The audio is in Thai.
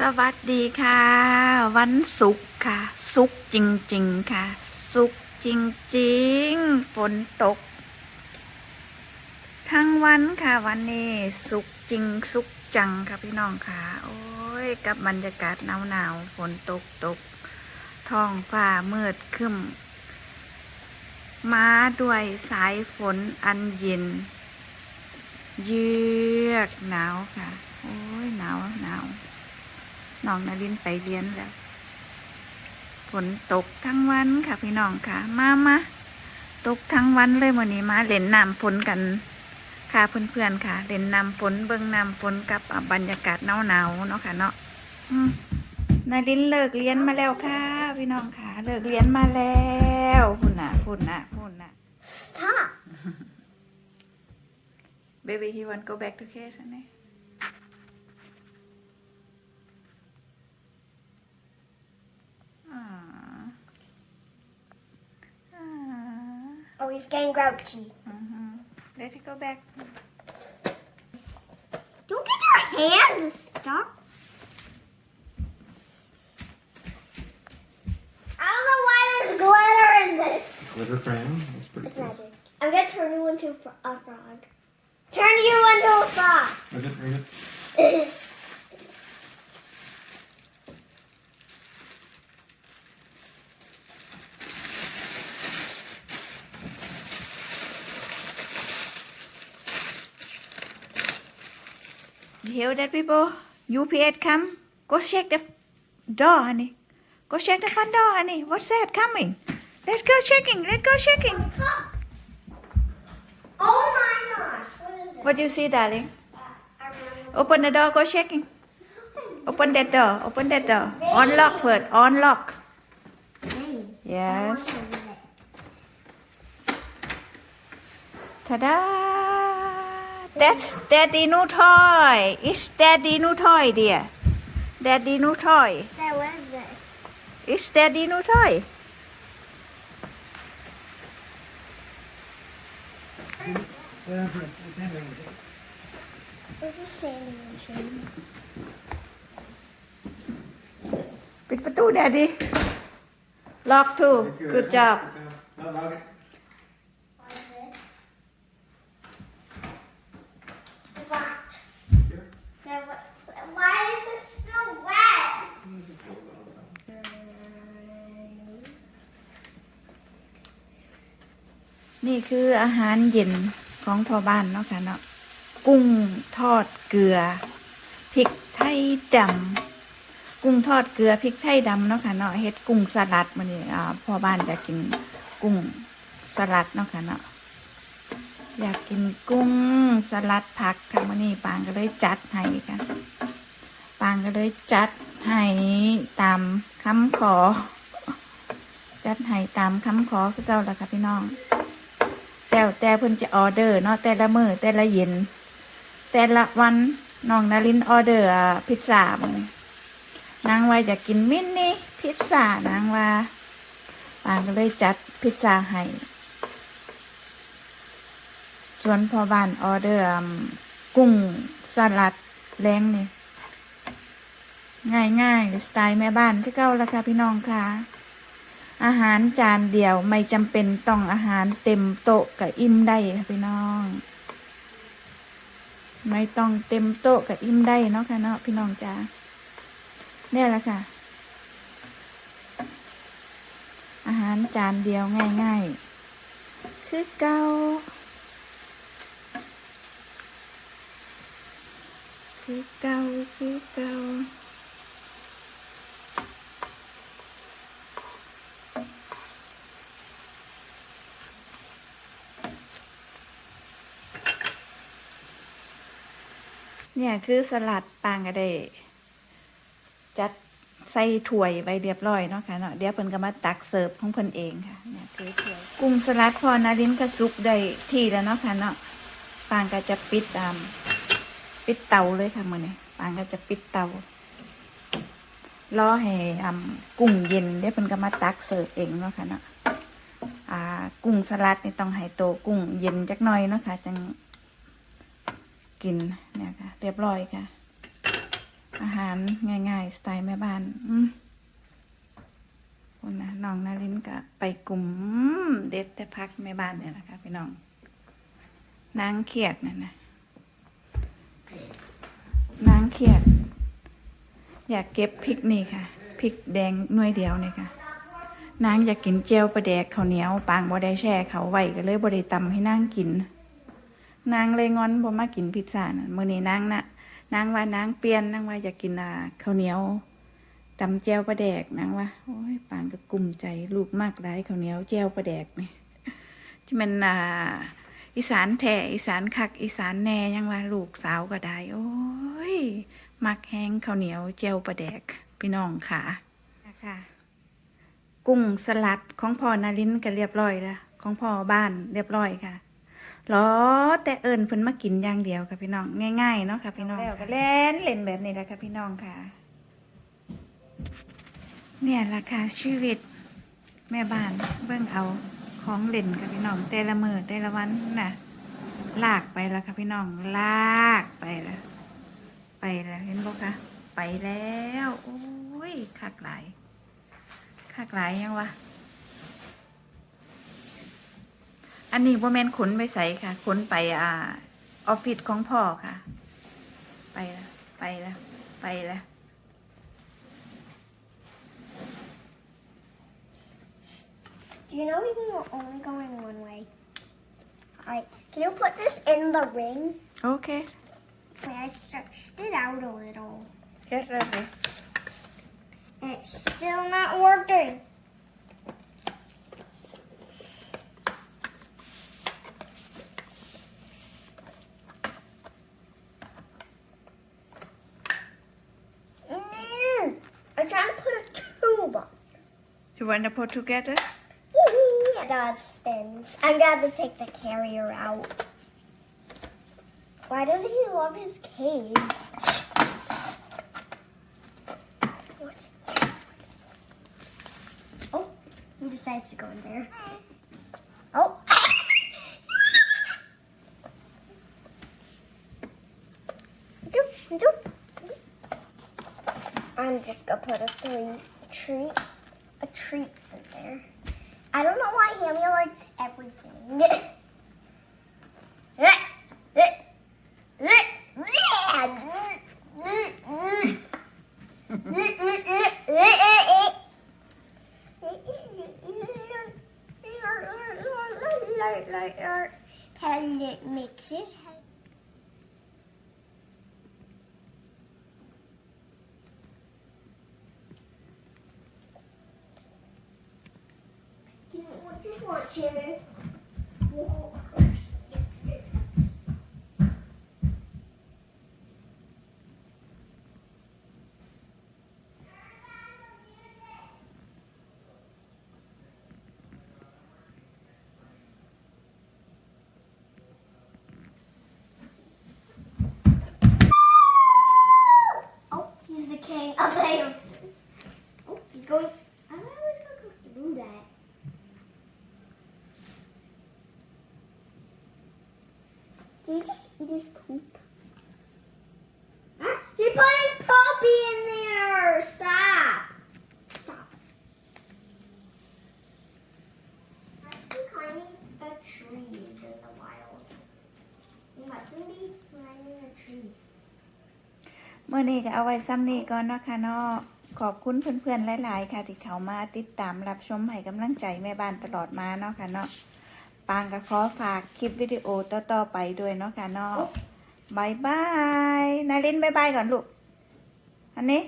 สวัสดีค่ะ วันศุกร์ค่ะ ศุกร์จริง ๆ ค่ะ ศุกร์จริง ๆ ฝนตก ทั้งวันค่ะ วันนี้ศุกร์จริงศุกร์จังค่ะพี่น้องค่ะ โอ้ย กับบรรยากาศหนาวๆฝนตกตกท้องฟ้ามืดครึ้มมาด้วยสายฝนอันเย็น เยือกหนาวค่ะ โอ้ยหนาวหนาว น้องนารินไปเรียนแล้ว ฝนตกทั้งวันค่ะพี่น้องค่ะ มามาตกทั้งวันเลยวันนี้มาเล่นน้ำฝนกัน ค่ะเพื่อนๆค่ะ เล่นน้ำฝนเบิ่งน้ำฝนกับอะบรรยากาศหนาวๆเนาะค่ะเนาะอืมนารินเลิกเรียนมาแล้วค่ะ พี่น้องค่ะ เลิกเรียนมาแล้วพุ่นน่ะพุ่นน่ะพุ่นน่ะ Stop. baby he want go back to class อันนี้ Ah. Ah. Oh, he's getting grouchy. Mhm. Let it go back. Don't get your hand stuck. I don't know why there's glitter in this. Glitter crayon? That's pretty It's cool. magic. I'm gonna turn you into a frog. Turn you into a frog. Bring it, bring it. You hear that people? UPS come. Go check the door, honey. Go check the front door, honey. What's that coming? Let's go checking. Let's go checking. oh my gosh. What is it? What do you see, darling? Uh, Open the door. Go checking. Open that door. Open that door. Unlock first. Unlock. Yes. I wanna read it. Ta-da! That's Daddy new toy. It's Daddy new toy, dear. Daddy new toy. Dad, what is this? It's Daddy new toy. What's the sanding machine? ปิดประตู Daddy. Lock too. Good job. นี่คืออาหารเย็นของพ่อบ้านเนาะค่ะเนาะกุ้งทอดเกลือพริกไทยดำกุ้งทอดเกลือพริกไทยดำเนาะค่ะเนาะเฮ็ดกุ้งสลัดมันนี่อ่าพ่อบ้านจะกินกุ้งสลัดเนาะค่ะเนาะอยากกินกุ้งสลัดผักค่ะมันนี่ปางก็เลยจัดให้ค่ะปางก็เลยจัดให้ตามคำขอ จัดให้ตามคำขอคือเก่าแล้วค่ะพี่น้อง แต่แต่เพิ่นจะออเดอร์เนาะแต่ละมือแต่ละเย็น แต่ละวันน้องนารินออเดอร์พิซซ่าบัดนี้นางว่าอยากกินมินิพิซซ่านางว่าปางก็เลยจัดพิซซ่าให้ส่วนพ่อบ้านออเดอร์กุ้งสลัดแรงนี่ง่ายง่ายๆสไตล์แม่บ้านคือเก่าล้วค่ะพี่น้องค่ะ อาหารจานเดียวไม่จำเป็นต้องอาหารเต็มโต๊ะกับอิ่มได้ค่ะพี่น้อง ไม่ต้องเต็มโต๊ะกับอิ่มได้เนาะค่ะเนาะพี่น้องจ้าเนี่ยแหละค่ะ อาหารจานเดียวง่ายๆ คือเกาคือเกาคือเกา เนี่ยคือสลัดปางก็ได้จัดใส่ถ้วยไว้เรียบร้อยเนาะค่ะเนาะเดี๋ยวเพิ่นก็มาตักเสิร์ฟของเพิ่นเองค่ะเนี่ยคือถ้วยกุ้งสลัดพอนารินก็สุกได้ที่แล้วเนาะค่ะเนาะปางก็จะปิดตามปิดเตาเลยค่ะมื้อนี้ปางก็จะปิดเตารอให้อ่ำกุ้งเย็นเดี๋ยวเพิ่นก็มาตักเสิร์ฟเองเนาะค่ะเนาะอ่ากุ้งสลัดนี่ต้องให้โตกุ้งเย็นจักหน่อยเนาะค่ะจัง กินเนี่ยค่ะ เรียบร้อยค่ะ อาหารง่ายๆ สไตล์แม่บ้านอืมคุณนะน้องนารินก็ไปกลุ่มเด็ดแต่พักแม่บ้านเนี่ยนะคะพี่น้องนางเครียดนะนะนางเครียด อยากเก็บพริกนี่ค่ะพริกแดงหน่วยเดียวนี่ค่ะนางอยากกินเจลปลาแดกข้าวเหนียวปางบ่ได้แช่เขาไว้ก็เลยบ่ได้ตำให้นางกิน นางเลยงอนบ่มากินพิซซ่าน่ะมื้อนี้นางน่ะนางว่านางเปลี่ยนนางว่าอยากกินอ่าข้าวเหนียวตำแจวปลาแดกนางว่าโอ้ยปานก็กลุ้มใจลูกมากหลายข้าวเหนียวแจวปลาแดกนี่ที่มันอ่าอีสานแท้อีสานคักอีสานแน่ยังว่าลูกสาวก็ได้ โอ้ยมักแห้งข้าวเหนียวแจวปลาแดกพี่น้องค่ะค่ะกุ้งสลัดของพ่อนารินก็เรียบร้อยแล้วของพ่อบ้านเรียบร้อยค่ะ รอแต่เอิญเพิ่นมากินอย่างเดียวค่ะพี่น้องง่ายๆเนาะค่ะพี่น้องแล้วก็เล่นเล่นแบบนี้แหละค่ะพี่น้องค่ะ เนี่ยละค่ะชีวิตแม่บ้านเบิ่งเอาของเล่นค่ะพี่น้องแต่ละมือแต่ละวันน่ะลากไปแล้วค่ะพี่น้องลากไปแล้วไปแล้วเห็นบ่คะไปแล้ว โอ้ยคักหลายคักหลายยังวะ อันนี้บ่แม่นขนไปใส่ค่ะ ขนไปอ่าออฟฟิศของพ่อค่ะ ไปแล้วไปแล้วไปแล้ว Do you know we can go- only go in one way? Alright, can you put this in the ring? โอเค Okay, I stretched it out a little. เฮ็ดเลย And it's still not working. You wanna put together It does spins. I'm gonna take the carrier out. Why does he love his cage? What? Oh, he decides to go in there. Oh. I'm just gonna put a three treat, treats in there. I don't know why Hammy likes everything. this อนี้ก็เอาไว้ซ้ำนี้ก่อนเนาะค่ะเนาะขอบคุณเพื่อนๆหลาย ๆ ค่ะ ที่เขามาติดตามรับชมให้กำลังใจแม่บ้านตลอดมาเนาะค่ะเนาะปางก็ขอฝากคลิปวิดีโอต่อๆไปด้วยเนาะค่ะเนาะบายบาย นารินบายบายก่อนลูก อันนี้